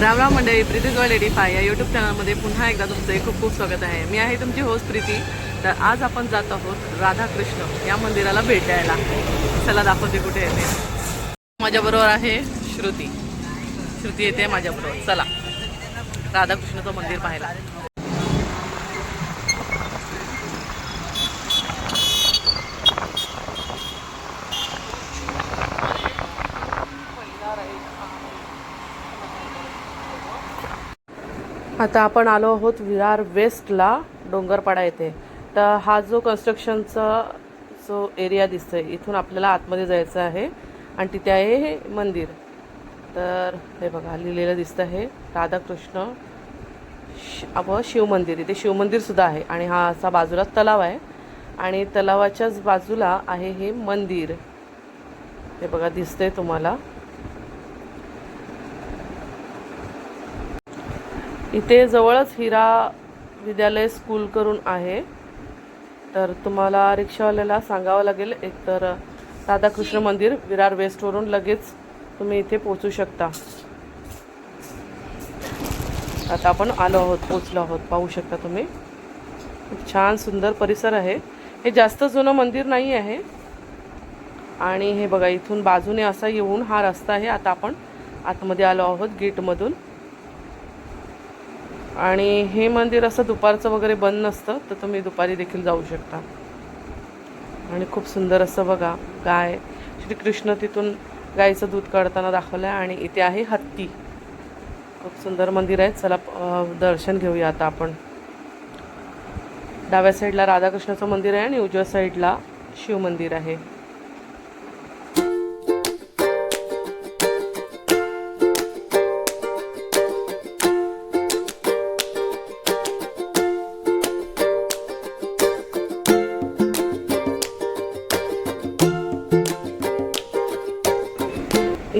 रामराम मंडळी प्रीती जॉय एटी फाय या यूट्यूब चॅनलमध्ये पुन्हा एकदा तुमचं खूप खूप स्वागत आहे. मी आहे तुमची होस्ट प्रीती. तर आज आपण जात आहोत राधाकृष्ण या मंदिराला भेट द्यायला. चला दाखवते कुठे येते माझ्याबरोबर आहे श्रुती. श्रुती येते माझ्याबरोबर. चला. राधाकृष्णाचं मंदिर पाहायला. आता आपण आलो आहोत विरार वेस्टला डोंगरपाडा येथे. तर हा जो कन्स्ट्रक्शनचा जो एरिया दिसतोय इथून आपल्याला आतमध्ये जायचं आहे आणि तिथे आहे हे मंदिर. तर हे बघा लिहिलेलं दिसतं आहे राधाकृष्ण शि व शिवमंदिर इथे शिवमंदिरसुद्धा आहे आणि हा असा बाजूला तलाव आहे आणि तलावाच्याच बाजूला आहे हे मंदिर. हे बघा दिसतंय तुम्हाला. इथे जवळच हिरा विद्यालय स्कूल करून आहे. तर तुम्हाला रिक्षावाल्याला सांगावं लागेल एकतर राधाकृष्ण मंदिर विरार वेस्टवरून लगेच तुम्ही इथे पोचू शकता. आता आपण आलो आहोत पोचलो आहोत पाहू शकता तुम्ही. खूप छान सुंदर परिसर आहे. हे जास्त जुनं मंदिर नाही आहे. आणि हे बघा इथून बाजूने असा येऊन हा रस्ता आहे. आता आपण आतमध्ये आलो आहोत गेटमधून. आणि हे मंदिर असं दुपारचं वगैरे बंद नसतं तर तुम्ही दुपारी देखील जाऊ शकता. आणि खूप सुंदर असं बघा गाय. श्रीकृष्ण तिथून गायीचं दूध काढताना दाखवलं आहे आणि इथे आहे हत्ती. खूप सुंदर मंदिर आहे. चला दर्शन घेऊया आता आपण. डाव्या साईडला राधाकृष्णाचं मंदिर आहे आणि उजव्या साईडला शिव मंदिर आहे.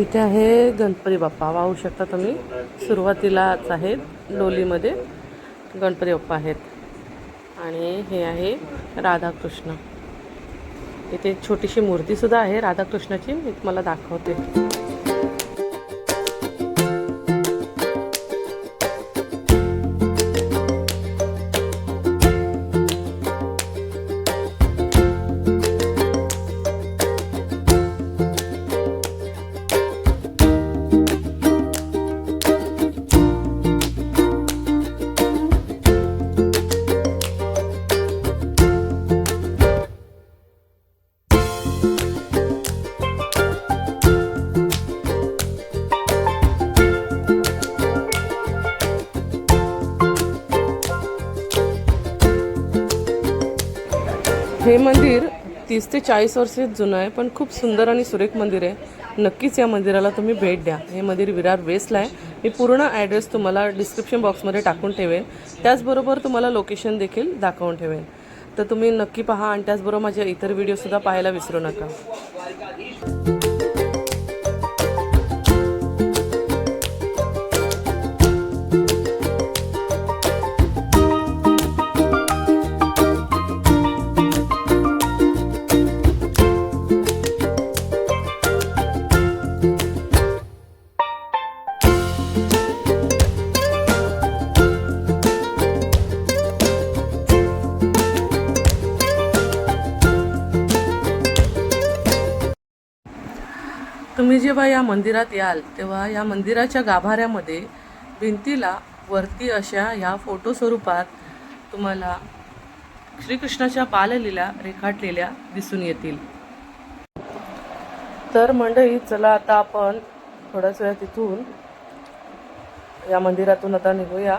इथे आहे गणपती बाप्पा. पाहू शकता तुम्ही. सुरुवातीलाच आहेत लोलीमध्ये गणपती बाप्पा आहेत. आणि हे आहे राधाकृष्ण. इथे छोटीशी मूर्तीसुद्धा आहे राधाकृष्णाची. मी तुम्हाला दाखवते. हे मंदिर तीस ते चाळीस वर्ष जुनं आहे पण खूप सुंदर आणि सुरेख मंदिर आहे. नक्कीच या मंदिराला तुम्ही भेट द्या. हे मंदिर विरार वेस्टला आहे. मी पूर्ण ॲड्रेस तुम्हाला डिस्क्रिप्शन बॉक्समध्ये टाकून ठेवेन. त्याचबरोबर तुम्हाला लोकेशन देखील दाखवून ठेवेन. तर तुम्ही नक्की पहा आणि त्याचबरोबर माझे इतर व्हिडिओसुद्धा पाहायला विसरू नका. तुम्ही जेव्हा या मंदिरात याल तेव्हा या मंदिराच्या गाभाऱ्यामध्ये भिंतीला वरती अशा ह्या फोटो स्वरूपात तुम्हाला श्रीकृष्णाच्या बाललीला रेखाटलेल्या दिसून येतील. तर मंडळी चला आता आपण थोड्याच वेळा तिथून या मंदिरातून आता निघूया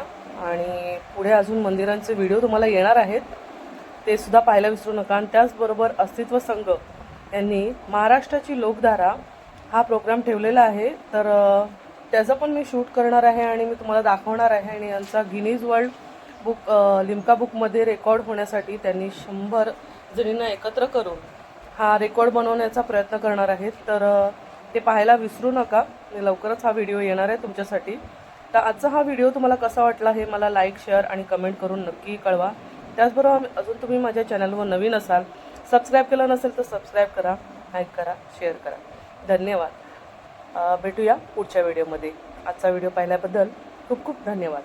आणि पुढे अजून मंदिरांचे व्हिडिओ तुम्हाला येणार आहेत. ते सुद्धा पाहायला विसरू नका. आणि त्याचबरोबर अस्तित्व संघ यांनी महाराष्ट्राची लोकधारा हा प्रोग्राम ठेवलेला आहे. तर त्याचं पण मी शूट करणार आहे आणि मी तुम्हाला दाखवणार आहे. आणि यांचा Guinness world book Limca Limca बुकमध्ये रेकॉर्ड होण्यासाठी त्यांनी शंभर जणींना एकत्र करून हा रेकॉर्ड बनवण्याचा प्रयत्न करणार आहेत. तर ते पाहायला विसरू नका. मी लवकरच हा व्हिडिओ येणार आहे तुमच्यासाठी. तर आजचा हा व्हिडिओ तुम्हाला कसा वाटला हे मला लाईक शेअर आणि कमेंट करून नक्की कळवा. त्याचबरोबर अजून तुम्ही माझ्या चॅनलवर नवीन असाल सबस्क्राईब केलं नसेल तर सबस्क्राईब करा. लाईक करा शेअर करा. धन्यवाद. भेटूया पुढच्या व्हिडिओमध्ये आजचा व्हिडिओ पाहिल्याबद्दल खूप खूप धन्यवाद.